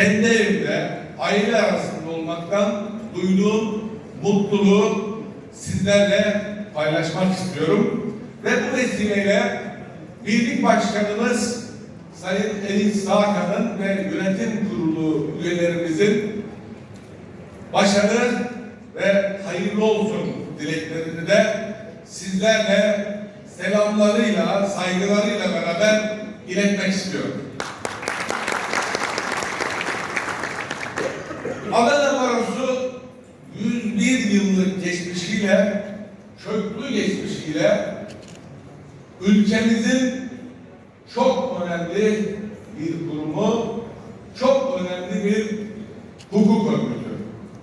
kendi evimde aile arasında olmaktan duyduğum mutluluğu sizlerle paylaşmak istiyorum. Ve bu vesileyle Birlik Başkanımız Sayın Enis Sağkan'ın ve yönetim kurulu üyelerimizin başarı ve hayırlı olsun dileklerini de sizlerle selamlarıyla, saygılarıyla beraber iletmek istiyorum. Adana Barosu 101 yıllık geçmişiyle, köklü geçmişiyle ülkemizin çok önemli bir kurumu, çok önemli bir hukuk örgütü.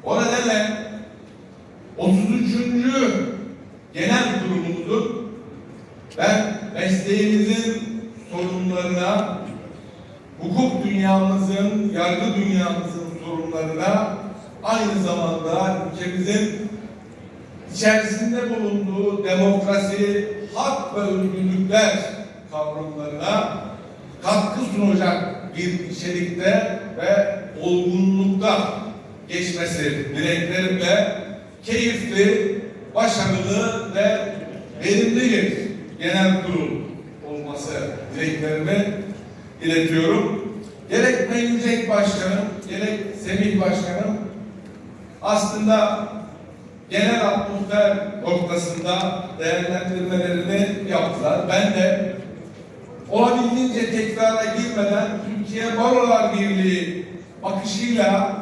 O nedenle 33. genel kurulumuzun ben mesleğimizin sorunlarına, hukuk dünyamızın, yargı dünyamızın sorunlarına aynı zamanda ülkemizin içerisinde bulunduğu demokrasi, hak ve özgürlükler kavramlarına katkı sunacak bir içerikte ve olgunlukta geçmesi dileklerimle keyifli, başarılı ve verimli bir genel kurul olması dileklerimi iletiyorum. Gerek Mevcut Başkanım, gerek Semih Başkanım aslında genel atmosfer noktasında değerlendirmelerini yaptılar. Ben de olabildiğince tekrara girmeden Türkiye Barolar Birliği bakışıyla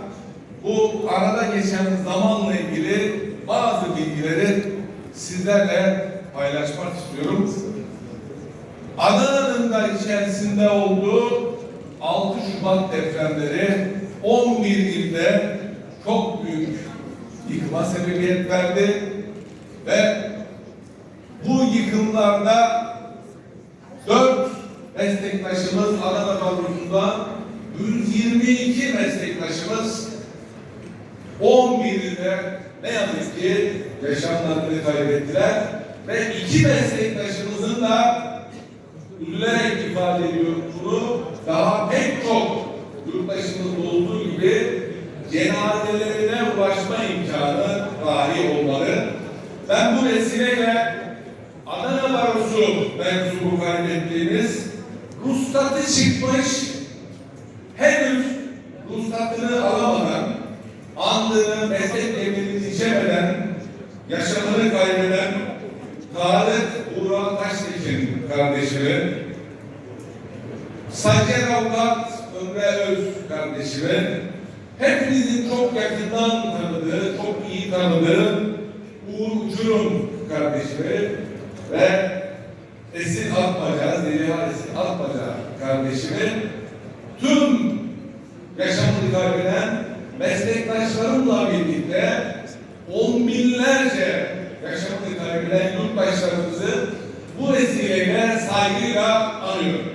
bu arada geçen zamanla ilgili bazı bilgileri sizlerle paylaşmak istiyorum. Adana'nın da içerisinde olduğu 6 Şubat depremleri 11 ilde çok büyük yıkıma sebebiyet verdi ve bu yıkımlarda dört meslektaşımız Adana Barosu'nda 122 meslektaşımız 11'inde ne yazık ki yaşamlarını kaybettiler ve iki meslektaşımızın da üzülerek ifade ediyorum bunu daha pek çok yurttaşımız olduğu gibi cenazelerine ulaşma imkanı dahi olmalı. Ben bu vesileyle Adana Barosu mensubu kaybettiğimiz ruhsatı çıkmış henüz ruhsatını alamadan andığını meslek emrini içemeden yaşamını kaybeden Tarık Uğran Taştekin kardeşimi Sacer Avukat Ömre Öz kardeşimi hepinizin çok yakından tanıdığı, çok iyi tanıdığı Uğur Curum kardeşimi ve Esin Atmaca, Zeliha Esin Atmaca kardeşimi tüm yaşamını kaybeden meslektaşlarımla birlikte on binlerce yaşamını kaybeden yurttaşlarımızı bu vesileyle saygıyla anıyorum.